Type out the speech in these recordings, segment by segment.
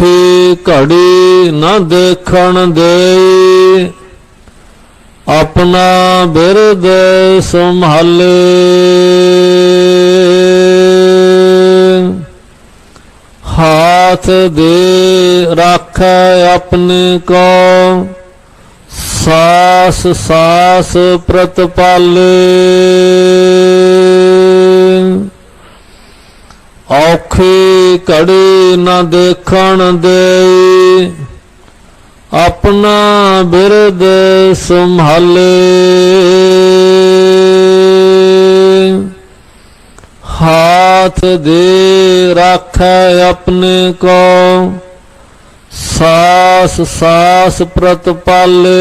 ਔਖੀ ਘੜੀ ਨਾ ਦੇਖਣ ਦੇ ਆਪਣਾ ਬਿਰਦ ਸੰਭਾਲੇ। ਹਾਥ ਦੇ ਰੱਖ ਆਪਣੇ ਕੋ। ਸਾਸ ਸਾਸ ਪ੍ਰਤਪਾਲੇ। ਘੜੀ ਨਾ ਦੇਖਣ ਦੇ ਆਪਣਾ ਬਿਰਦ ਸੰਭਾਲੇ। ਹਾਥ ਦੇ ਰਾਖੈ ਆਪਣੇ ਕੋ, ਸਾਸ ਸਾਸ ਪ੍ਰਤਪਾਲੇ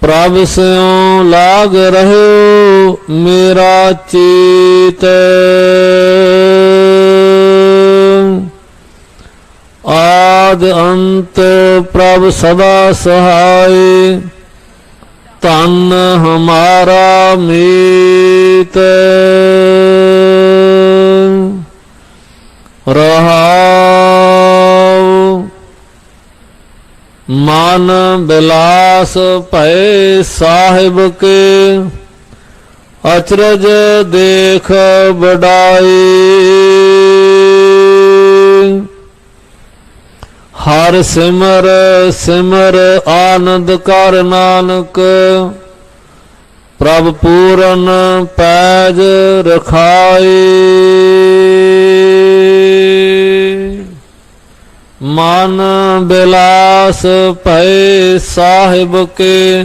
ਪ੍ਰਭ ਸਿਉ ਲਾਗ ਰਹਿਓ ਮੇਰਾ ਚੀਤ ਆਦ ਅੰਤ ਪ੍ਰਭ ਸਦਾ ਸਹਾਈ ਤਨ ਹਮਾਰਾ ਮੀਤ ਰਹਾਉ ਮਨ ਬਿਲਾਸ ਭੈ ਸਾਹਿਬ ਕੇ ਅਚਰਜ ਦੇਖ ਬੜਾਈ ਹਰ ਸਿਮਰ ਸਿਮਰ ਆਨੰਦ ਕਰ ਨਾਨਕ, ਪ੍ਰਭ ਪੂਰਨ ਪੈਜ ਰਖਾਈ। ਮਨ ਬਿਲਾਸ ਭੈ ਸਾਹਿਬ ਕੇ